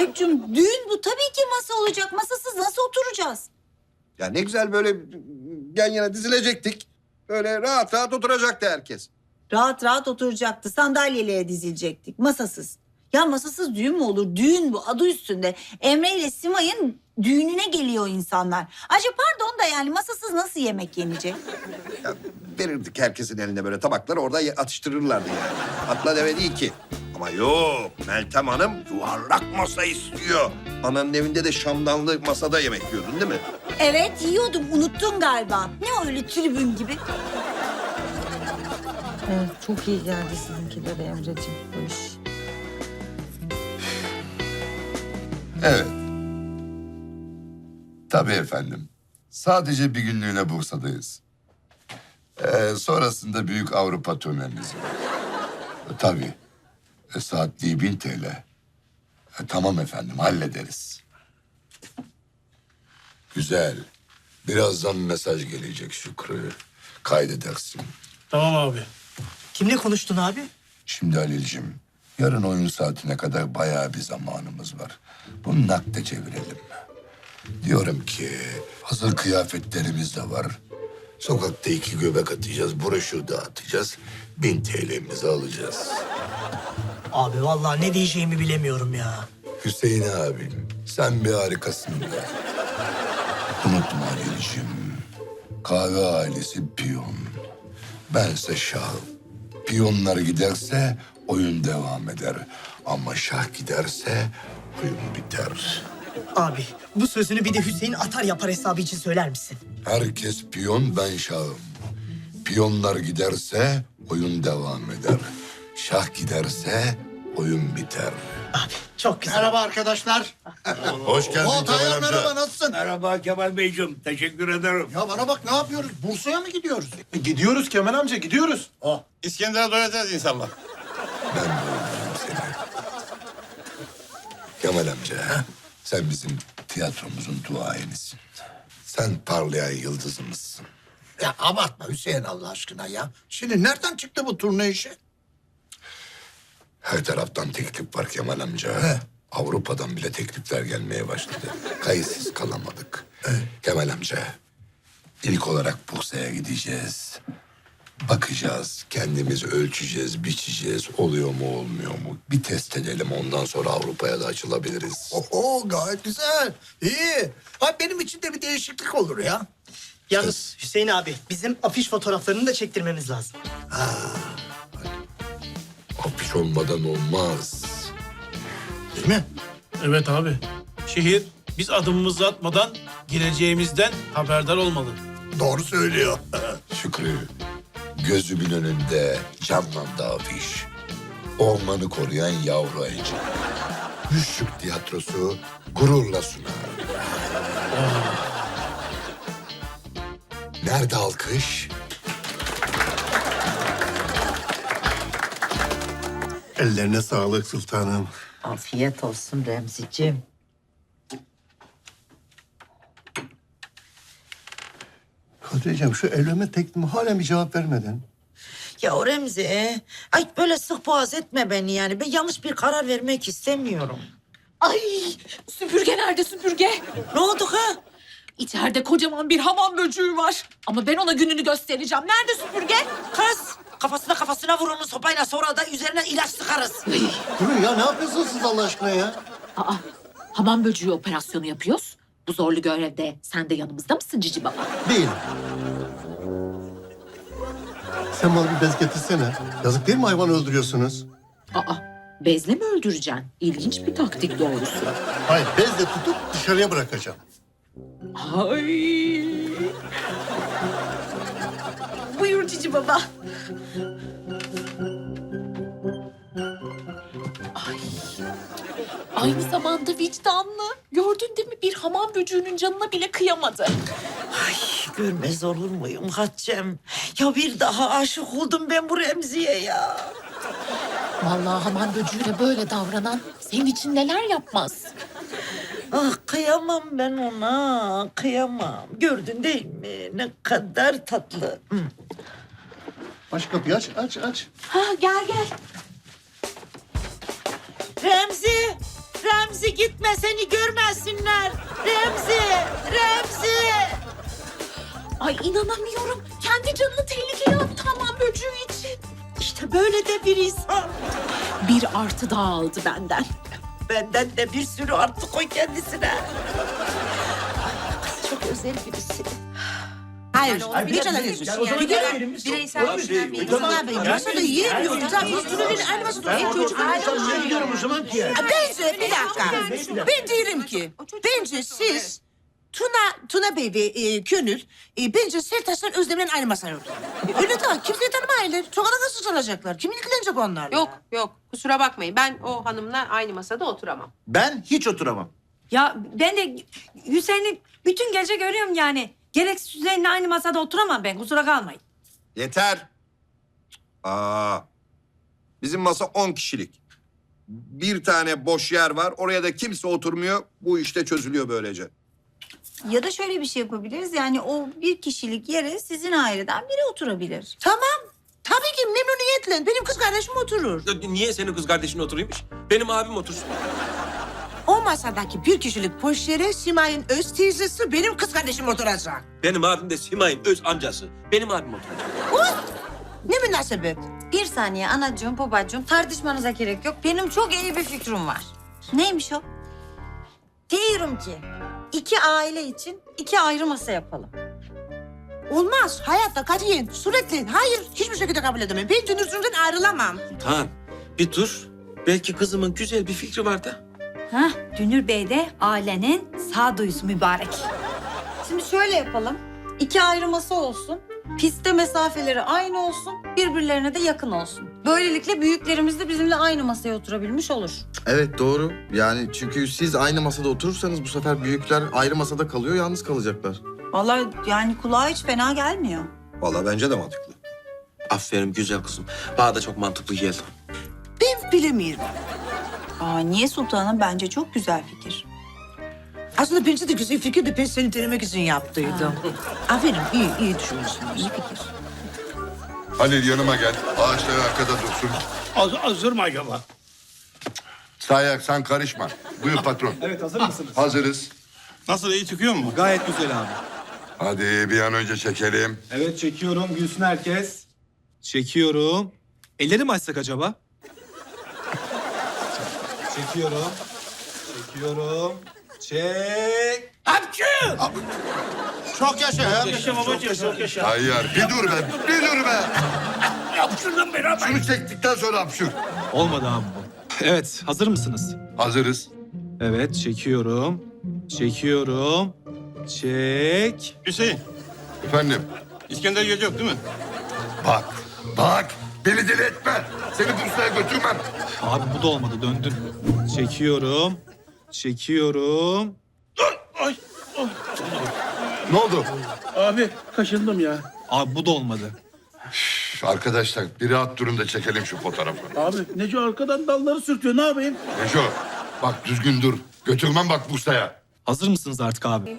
Ebcim düğün bu tabii ki masa olacak. Masasız nasıl oturacağız? Ya ne güzel böyle yan yana dizilecektik. Böyle rahat rahat oturacaktı herkes. Rahat rahat oturacaktı. Sandalyelere dizilecektik. Masasız. Ya masasız düğün mü olur? Düğün bu adı üstünde. Emre ile Simay'ın düğününe geliyor insanlar. Ayrıca pardon da yani masasız nasıl yemek yenecek? Ya verirdik herkesin eline böyle tabakları orada atıştırırlardı yani. Atla deve değil ki. Ama yok Meltem Hanım yuvarlak masa istiyor. Ananın evinde de şamdanlı masada yemek yiyordun değil mi? Evet yiyordum. Unuttun galiba. Ne öyle tribün gibi? Evet, çok iyi geldi sizinkilere Emre'ciğim bu iş. Evet. Tabii efendim. Sadece bir günlüğüne Bursa'dayız. Ee, sonrasında büyük Avrupa turnemiz var. Tabii. E, saatliği bin TL. E, tamam efendim hallederiz. Güzel. Birazdan mesaj gelecek Şükrü. Kaydedersin. Tamam abi. Kimle konuştun abi? Şimdi Halil'cim, yarın oyun saatine kadar bayağı bir zamanımız var. Bunu nakde çevirelim. Diyorum ki hazır kıyafetlerimiz de var. Sokakta iki göbek atacağız, broşür dağıtacağız. Bin TL'mizi alacağız. Abi vallahi ne diyeceğimi bilemiyorum ya. Hüseyin abim, sen bir harikasın be. Unutma Halil'cim, kahve ailesi piyon. Bense şahım. Piyonlar giderse oyun devam eder. Ama şah giderse oyun biter. Abi bu sözünü bir de Hüseyin Atar yapar hesabı için söyler misin? Herkes piyon, ben şahım. Piyonlar giderse oyun devam eder. Şah giderse oyun biter. Abi çok güzel. Merhaba arkadaşlar. Hoş geldin O Kemal amca. merhaba nasılsın? Merhaba Kemal Beyciğim. Teşekkür ederim. Ya bana bak ne yapıyoruz? Bursa'ya mı gidiyoruz? Gidiyoruz Kemal amca gidiyoruz. İskender'e doyacağız inşallah. Ben öldürürüm seni. Kemal amca, sen bizim tiyatromuzun duayenisin. Sen parlayan yıldızımızsın. Ya abartma Hüseyin Allah aşkına ya. Şimdi nereden çıktı bu turne işi? Her taraftan teklif var Kemal amca. Avrupa'dan bile teklifler gelmeye başladı. Kayıtsız kalamadık. Kemal amca, ilk olarak Bursa'ya gideceğiz. Bakacağız, kendimiz ölçeceğiz, biçeceğiz. Oluyor mu, olmuyor mu? Bir test edelim, ondan sonra Avrupa'ya da açılabiliriz. Oho gayet güzel. İyi. Ha, benim için de bir değişiklik olur ya. Yalnız Hüseyin abi bizim afiş fotoğraflarını da çektirmemiz lazım. Olmadan olmaz. Değil mi? Evet abi. Şehir biz adımımızı atmadan gireceğimizden haberdar olmalı. Doğru söylüyor. Şükrü, gözümün önünde canlandı afiş. Ormanı koruyan yavru ayıcı. Müşrik tiyatrosu gururla sunar. Nerede alkış? Ellerine sağlık sultanım. Afiyet olsun Remziciğim. Kadriyeciğim şu evlenme teklifime hala bir cevap vermedin. Ya o Remzi, e, ay böyle sık boğaz etme beni yani. Ben yanlış bir karar vermek istemiyorum. Ay süpürge nerede süpürge? Ne oldu ha? İçeride kocaman bir hamam böceği var. Ama ben ona gününü göstereceğim. Nerede süpürge? Kız, kafasına kafasına vur onu sopayla sonra da üzerine ilaç sıkarız. Durun ya ne yapıyorsunuz siz Allah aşkına ya? Aa, hamam böceği operasyonu yapıyoruz. Bu zorlu görevde sen de yanımızda mısın Cici Baba? Değil. Sen bana bir bez getirsene. Yazık değil mi hayvan öldürüyorsunuz? Aa, bezle mi öldüreceksin? İlginç bir taktik doğrusu. Hayır bezle tutup dışarıya bırakacağım. Ay. Cici Baba. Ay. Aynı zamanda vicdanlı. Gördün değil mi? Bir hamam böceğinin canına bile kıyamadı. Ay görmez olur muyum Hatice'm? Ya bir daha aşık oldum ben bu Remzi'ye ya. Vallahi hamam böceğine böyle davranan senin için neler yapmaz. Ah kıyamam ben ona, kıyamam. Gördün değil mi? Ne kadar tatlı. Hı. Aç kapıyı aç aç aç. Ha gel gel. Remzi, Remzi gitme seni görmesinler. Remzi, Remzi. Ay inanamıyorum. Kendi canını tehlikeye attı hamam böceği için. İşte böyle de bir insan. Bir artı daha aldı benden. Benden de bir sürü artı koy kendisine. Kız çok özel birisi. Hayır, hiç alakası yok. Bir kere bireysel Masada yiyemiyoruz. Zaten üstünün aynı masada oturuyor. Çocuk Diyorum o zaman ki. Bence bir dakika. Ben diyorum ki bence siz Tuna, Tuna Bey ve e, Gönül e, bence Sertaç'la Özlem'in aynı masaya oturun. E, Öyle de kimseyi tanımayırlar. Çok alakasız olacaklar. Kim ilgilenecek onlarla? Yok yok kusura bakmayın ben o hanımla aynı masada oturamam. Ben hiç oturamam. Ya ben de Hüseyin'i bütün gece görüyorum yani. Gereksiz Hüseyin'le aynı masada oturamam ben kusura kalmayın. Yeter. Aa. Bizim masa 10 kişilik. Bir tane boş yer var. Oraya da kimse oturmuyor. Bu işte çözülüyor böylece. Ya da şöyle bir şey yapabiliriz. Yani o bir kişilik yere sizin aileden biri oturabilir. Tamam. Tabii ki memnuniyetle. Benim kız kardeşim oturur. Niye senin kız kardeşin oturuymuş? Benim abim otursun. Masadaki bir kişilik boş yere Simay'ın öz teyzesi benim kız kardeşim oturacak. Benim abim de Simay'ın öz amcası. Benim abim oturacak. Ne münasebet. Bir saniye anacığım babacığım tartışmanıza gerek yok. Benim çok iyi bir fikrim var. Neymiş o? Diyorum ki iki aile için iki ayrı masa yapalım. Olmaz. Hayatta katiyen, suretle. Hayır, hiçbir şekilde kabul edemem. Ben dünüzümden ayrılamam. Tamam. Bir dur. Belki kızımın güzel bir fikri var da. Hah, Dünür Bey de ailenin sağduyusu mübarek. Şimdi şöyle yapalım. İki ayrı masa olsun. Piste mesafeleri aynı olsun. Birbirlerine de yakın olsun. Böylelikle büyüklerimiz de bizimle aynı masaya oturabilmiş olur. Evet doğru. Yani çünkü siz aynı masada oturursanız bu sefer büyükler ayrı masada kalıyor, yalnız kalacaklar. Vallahi yani kulağa hiç fena gelmiyor. Vallahi bence de mantıklı. Aferin güzel kızım. Bana da çok mantıklı geldi. Ben bilemiyorum. Aa, niye sultanım? Bence çok güzel fikir. Aslında bence de güzel fikir de ben seni denemek için yaptıydım. Aferin, iyi, iyi düşünmüşsünüz. İyi fikir. Halil yanıma gel. Ağaçlar arkada dursun. Az, hazır mı acaba? Sayak sen karışma. Buyur patron. Evet hazır mısınız? Hazırız. Nasıl iyi çıkıyor mu? Gayet güzel abi. Hadi bir an önce çekelim. Evet çekiyorum. Gülsün herkes. Çekiyorum. Elleri mi açsak acaba? Çekiyorum. Çekiyorum. Çek. Çok yaşa ya. Yaşa babacığım çok yaşa. Hayır bir dur be. Bir dur be. Yapıştırdım beraber. Şunu çektikten sonra hapşur. Olmadı abi bu. Evet, hazır mısınız? Hazırız. Evet, çekiyorum. Çekiyorum. Çek. Hüseyin, Efendim. İskender gelecek değil mi? Bak. Bak. Beni deli etme. Seni Bursa'ya götürmem. Abi bu da olmadı, döndün. Çekiyorum. Çekiyorum. Ay, Ne oldu? abi kaşındım ya. Abi bu da olmadı. Üf, Arkadaşlar bir rahat durun da çekelim şu fotoğrafı. Abi Neco arkadan dalları sürtüyor ne yapayım? Neşo bak düzgün dur. Götürmem bak Bursa'ya. Hazır mısınız artık abi?